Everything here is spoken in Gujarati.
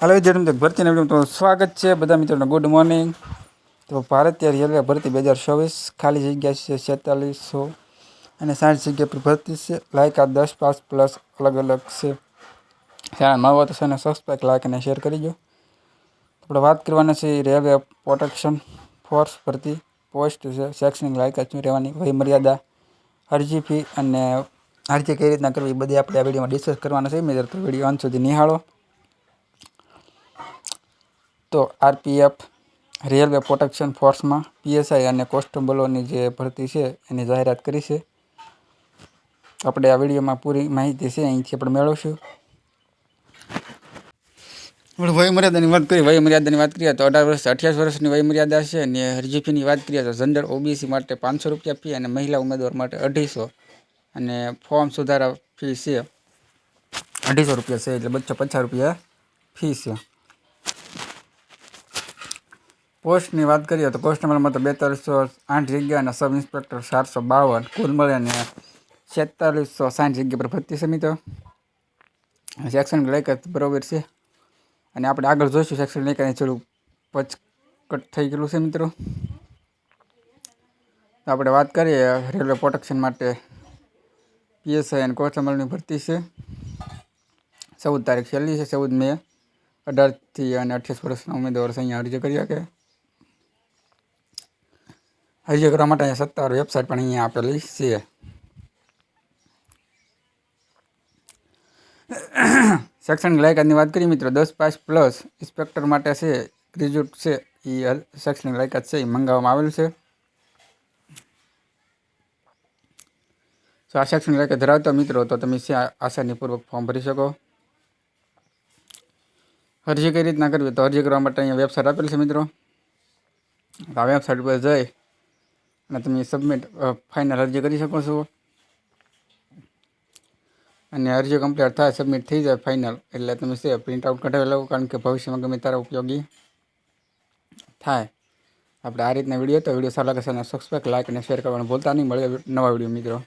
હાલો વિદ્યાર્થી મિત્રો ભરતીના વીડિયો સ્વાગત છે બધા મિત્રોને. ગુડ મોર્નિંગ તો ભારતીય રેલવે ભરતી બે હજાર ચોવીસ. ખાલી જગ્યા છે છેતાલીસો અને સાઠ જગ્યા પર ભરતી છે. લાયકાત દસ પાસ પ્લસ અલગ અલગ છે. ચેનલ નવો તો છે સબસ્ક્રાઈબ લાઈક અને શેર કરી દો. આપણે વાત કરવાના છે રેલવે પ્રોટેક્શન ફોર્સ ભરતી. પોસ્ટ છે શૈક્ષણિક લાયકાત શું રહેવાની, વય મર્યાદા, અરજી ફી અને અરજી કઈ રીતના કરવી બધી આપણે આ વિડીયોમાં ડિસ્કસ કરવાના છે. મિત્રો વીડિયો અંત સુધી નિહાળો. તો આરપીએફ રેલવે પ્રોટેક્શન ફોર્સમાં પીએસઆઈ અને કોન્સ્ટેબલોની જે ભરતી છે એની જાહેરાત કરી છે. આપણે આ વિડીયોમાં પૂરી માહિતી છે, અહીંથી આપણે મેળવશું. આપણે વય વાત કરીએ, વયમર્યાદાની વાત કરીએ તો અઢાર વર્ષ અઠ્યાસ વર્ષની વયમર્યાદા છે અને હરજીફીની વાત કરીએ તો જનરલ ઓબીસી માટે પાંચસો રૂપિયા ફી અને મહિલા ઉમેદવાર માટે અઢીસો. અને ફોર્મ સુધારા ફી છે અઢીસો રૂપિયા છે, એટલે બસો પચાસ રૂપિયા ફી છે. પોસ્ટની વાત કરીએ તો કોન્સ્ટેબલમાં તો બેતાલીસો આઠ જગ્યા અને સબ ઇન્સ્પેક્ટર ચારસો બાવન, કુલ મળે અને છેતાલીસો સાઠ જગ્યા પર ભરતી છે મિત્રો. સેક્શન લાયકાત બરોબર છે. અને આપણે આગળ જોઈશું સેક્શન લાયકાત થોડું પચકટ થઈ ગયેલું છે મિત્રો. તો આપણે વાત કરીએ રેલવે પ્રોટેક્શન માટે પીએસઆઈ અને કોન્સ્ટેબલની ભરતી છે. ચૌદ તારીખ છેલ્લી છે. ચૌદ મે અઢારથી અને અઠ્યાવીસ વર્ષના ઉમેદવાર છે. અહીંયા અરજી કરી શકે. અરજી કરવા માટે અહીંયા સત્તાવાર વેબસાઇટ પણ અહીંયા આપેલી છે. શૈક્ષણિક લાયકાતની વાત કરીએ મિત્રો, દસ પાસ પ્લસ ઇન્સ્પેક્ટર માટે છે ગ્રેજ્યુએટ છે એ શૈક્ષણિક લાયકાત છે એ મંગાવવામાં આવેલ છે. તો આ શૈક્ષણિક લાયકાત ધરાવતા મિત્રો, તો તમે આસાનીપૂર્વક ફોર્મ ભરી શકો. અરજી કઈ રીતના કરવી તો અરજી કરવા માટે અહીંયા વેબસાઇટ આપેલી છે મિત્રો. આ વેબસાઇટ પર જઈ અને તમે સબમિટ ફાઇનલ અરજી કરી શકો છો. અને અરજી કમ્પ્લીટ થાય સબમિટ થઈ જાય ફાઇનલ એટલે તમે છે પ્રિન્ટ આઉટ કઢાવી લો કારણ કે ભવિષ્યમાં ગમે તારા ઉપયોગી થાય. આપણે આ રીતના વીડિયો તો વીડિયો સારા લાગે છે, અને સબસ્ક્રાઈબ લાઈક અને શેર કરવાનું ભૂલતા નહીં. મળે નવા વીડિયો મિત્રો.